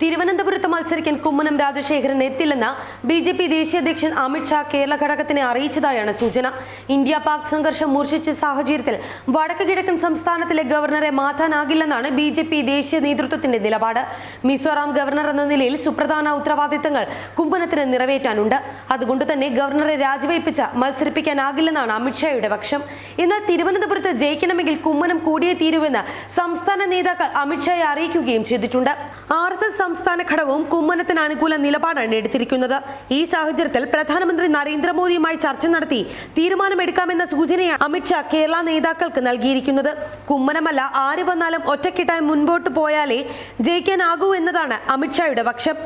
തിരുവനന്തപുരത്ത് മത്സരിക്കാൻ കുമ്മനം രാജശേഖരൻ എത്തില്ലെന്ന് ബി ജെ പി ദേശീയ അധ്യക്ഷൻ അമിത്ഷാ കേരള ഘടകത്തിനെ അറിയിച്ചതായാണ് സൂചന. ഇന്ത്യ പാക് സംഘർഷം മൂർച്ഛിച്ച സാഹചര്യത്തിൽ വടക്ക് കിഴക്കൻ സംസ്ഥാനത്തിലെ ഗവർണറെ മാറ്റാനാകില്ലെന്നാണ് ബി ജെ പി ദേശീയ നേതൃത്വത്തിന്റെ നിലപാട്. മിസോറാം ഗവർണർ എന്ന നിലയിൽ സുപ്രധാന ഉത്തരവാദിത്തങ്ങൾ കുമ്മനത്തിന് നിറവേറ്റാനുണ്ട്. അതുകൊണ്ട് തന്നെ ഗവർണറെ രാജിവയ്പ്പിച്ച് മത്സരിപ്പിക്കാനാകില്ലെന്നാണ് അമിത്ഷായുടെ പക്ഷം. എന്നാൽ തിരുവനന്തപുരത്ത് ജയിക്കണമെങ്കിൽ കുമ്മനം കൂടിയേ തീരുവെന്ന് സംസ്ഥാന നേതാക്കൾ അമിത്ഷായെ അറിയിക്കുകയും ചെയ്തിട്ടുണ്ട്. ആർ എസ് എസ് സംസ്ഥാന ഘടകവും കുമ്മനത്തിന് അനുകൂല നിലപാടാണ് എടുത്തിരിക്കുന്നത്. ഈ സാഹചര്യത്തിൽ പ്രധാനമന്ത്രി നരേന്ദ്രമോദിയുമായി ചർച്ച നടത്തി തീരുമാനമെടുക്കാമെന്ന സൂചനയാണ് അമിത്ഷാ കേരള നേതാക്കൾക്ക് നൽകിയിരിക്കുന്നത്. കുമ്മനമല്ല ആര് വന്നാലും ഒറ്റക്കെട്ടായി മുൻപോട്ട് പോയാലേ ജയിക്കാനാകൂ എന്നതാണ് അമിത്ഷായുടെ പക്ഷം.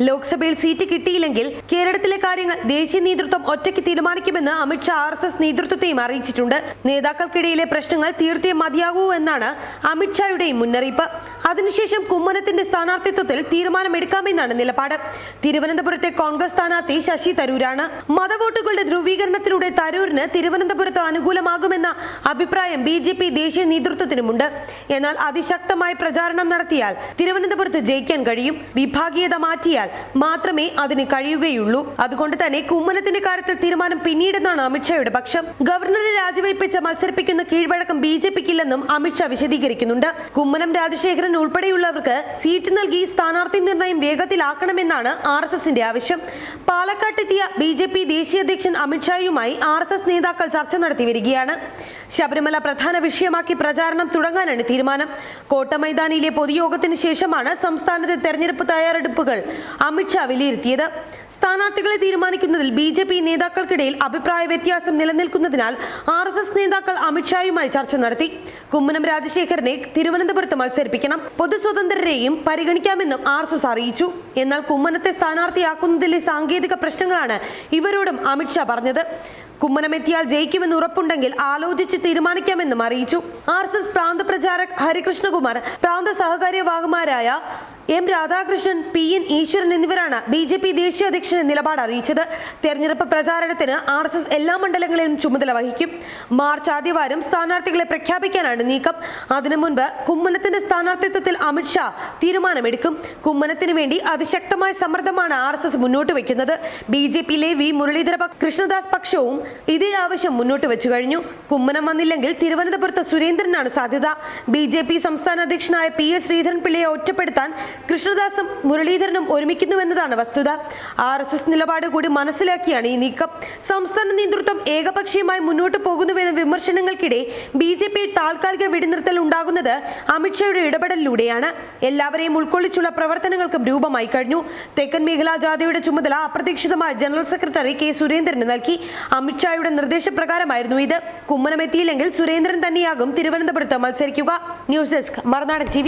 ലോക്സഭയിൽ സീറ്റ് കിട്ടിയില്ലെങ്കിൽ കേരളത്തിലെ കാര്യങ്ങൾ ദേശീയ നേതൃത്വം ഒറ്റയ്ക്ക് തീരുമാനിക്കുമെന്ന് അമിത്ഷാ ആർ എസ് എസ് നേതൃത്വത്തെയും അറിയിച്ചിട്ടുണ്ട്. നേതാക്കൾക്കിടയിലെ പ്രശ്നങ്ങൾ തീർത്തേ മതിയാകൂ എന്നാണ് അമിത്ഷായുടെയും മുന്നറിയിപ്പ്. അതിനുശേഷം കുമ്മനത്തിന്റെ സ്ഥാനാർത്ഥിത്വത്തിൽ തീരുമാനമെടുക്കാമെന്നാണ് നിലപാട്. തിരുവനന്തപുരത്തെ കോൺഗ്രസ് സ്ഥാനാർത്ഥി ശശി തരൂരാണ്. മതവോട്ടുകളുടെ ധ്രുവീകരണത്തിലൂടെ തരൂരിന് തിരുവനന്തപുരത്ത് അനുകൂലമാകുമെന്ന അഭിപ്രായം ബി ജെ പി ദേശീയ നേതൃത്വത്തിനുമുണ്ട്. എന്നാൽ അതിശക്തമായ പ്രചാരണം നടത്തിയാൽ തിരുവനന്തപുരത്ത് ജയിക്കാൻ കഴിയും. വിഭാഗീയത മാറ്റിയാൽ മാത്രമേ അതിന് കഴിയുകയുള്ളൂ. അതുകൊണ്ട് തന്നെ കുമ്മനത്തിന്റെ കാര്യത്തിൽ തീരുമാനം പിന്നീടെന്നാണ് അമിത്ഷായുടെ പക്ഷം. ഗവർണറെ രാജിവയ്പ്പിച്ച് മത്സരിപ്പിക്കുന്ന കീഴ്വഴക്കം ബി ജെ പിക്കില്ലെന്നും അമിത്ഷാ വിശദീകരിക്കുന്നുണ്ട്. കുമ്മനം രാജശേഖരൻ ഉൾപ്പെടെയുള്ളവർക്ക് സീറ്റ് നൽകി സ്ഥാനാർത്ഥി നിർണയം വേഗത്തിലാക്കണമെന്നാണ് ആർ എസ് എസിന്റെ ആവശ്യം. പാലക്കാട്ടെത്തിയ ബി ജെ പി ദേശീയ അധ്യക്ഷൻ അമിത്ഷായുമായി ആർ എസ് എസ് നേതാക്കൾ ചർച്ച നടത്തി വരികയാണ്. ശബരിമല പ്രധാന വിഷയമാക്കി പ്രചാരണം തുടങ്ങാനാണ് തീരുമാനം. കോട്ടമൈതാനിയിലെ പൊതുയോഗത്തിന് ശേഷമാണ് സംസ്ഥാനത്തെ തെരഞ്ഞെടുപ്പ് തയ്യാറെടുപ്പുകൾ അമിത്ഷാ വിലയിരുത്തിയത്. സ്ഥാനാർത്ഥികളെ തീരുമാനിക്കുന്നതിൽ ബി ജെ പി നേതാക്കൾക്കിടയിൽ അഭിപ്രായ വ്യത്യാസം നിലനിൽക്കുന്നതിനാൽ ആർ എസ് എസ് നേതാക്കൾ അമിത്ഷായുമായി ചർച്ച നടത്തി. കുമ്മനം രാജശേഖരനെ തിരുവനന്തപുരത്ത് മത്സരിപ്പിക്കണം. പൊതുസ്വതന്ത്രരെയും പരിഗണിക്കാമെന്നും ആർ എസ് എസ് അറിയിച്ചു. എന്നാൽ കുമ്മനത്തെ സ്ഥാനാർത്ഥിയാക്കുന്നതിലെ സാങ്കേതിക പ്രശ്നങ്ങളാണ് ഇവരോടും അമിത്ഷാ പറഞ്ഞത്. കുമ്മനമെത്തിയാൽ ജയിക്കുമെന്ന് ഉറപ്പുണ്ടെങ്കിൽ ആലോചിച്ച് തീരുമാനിക്കാമെന്നും അറിയിച്ചു. ആർ എസ് എസ് പ്രാന്ത പ്രചാരക് ഹരികൃഷ്ണകുമാർ പ്രാന്ത സഹകാര്യവാഹമാരായ M Radhakrishnan P N Eswaran എന്നിവരാണ് ബി ജെ പി ദേശീയ അധ്യക്ഷന് നിലപാട് അറിയിച്ചത്. തെരഞ്ഞെടുപ്പ് പ്രചാരണത്തിന് ആർ എസ് എസ് എല്ലാ മണ്ഡലങ്ങളിലും ചുമതല വഹിക്കും. മാർച്ച് ആദ്യവാരം സ്ഥാനാർത്ഥികളെ പ്രഖ്യാപിക്കാനാണ് നീക്കം. അതിനു മുൻപ് കുമ്മനത്തിന്റെ സ്ഥാനാർത്ഥിത്വത്തിൽ അമിത്ഷാ തീരുമാനമെടുക്കും. കുമ്മനത്തിന് വേണ്ടി അതിശക്തമായ സമ്മർദ്ദമാണ് ആർ എസ് എസ് മുന്നോട്ട് വയ്ക്കുന്നത്. ബി ജെ പിയിലെ വി മുരളീധര കൃഷ്ണദാസ് പക്ഷവും ഇതേ ആവശ്യം മുന്നോട്ട് വെച്ചു കഴിഞ്ഞു. കുമ്മനം വന്നില്ലെങ്കിൽ തിരുവനന്തപുരത്ത് സുരേന്ദ്രനാണ് സാധ്യത. ബി ജെ പി സംസ്ഥാന അധ്യക്ഷനായ പി എസ് ശ്രീധരൻപിള്ളയെ ഒറ്റപ്പെടുത്താൻ കൃഷ്ണദാസും മുരളീധരനും ഒരുമിക്കുന്നുവെന്നതാണ് വസ്തുത. ആർ എസ് എസ് നിലപാട് കൂടി മനസ്സിലാക്കിയാണ് ഈ നീക്കം. സംസ്ഥാന നേതൃത്വം ഏകപക്ഷീയമായി മുന്നോട്ട് പോകുന്നുവെന്ന വിമർശനങ്ങൾക്കിടെ ബി ജെ പിയിൽ താൽക്കാലിക വെടിനിർത്തൽ ഉണ്ടാകുന്നത് അമിത്ഷായുടെ ഇടപെടലിലൂടെയാണ്. എല്ലാവരെയും ഉൾക്കൊള്ളിച്ചുള്ള പ്രവർത്തനങ്ങൾക്കും രൂപമായി കഴിഞ്ഞു. തെക്കൻ മേഖലാ ജാഥയുടെ ചുമതല അപ്രതീക്ഷിതമായി ജനറൽ സെക്രട്ടറി കെ സുരേന്ദ്രന് നൽകി. അമിത്ഷായുടെ നിർദ്ദേശപ്രകാരമായിരുന്നു ഇത്. കുമ്മനമെത്തിയില്ലെങ്കിൽ സുരേന്ദ്രൻ തന്നെയാകും തിരുവനന്തപുരത്ത് മത്സരിക്കുക. News desk Marunadan T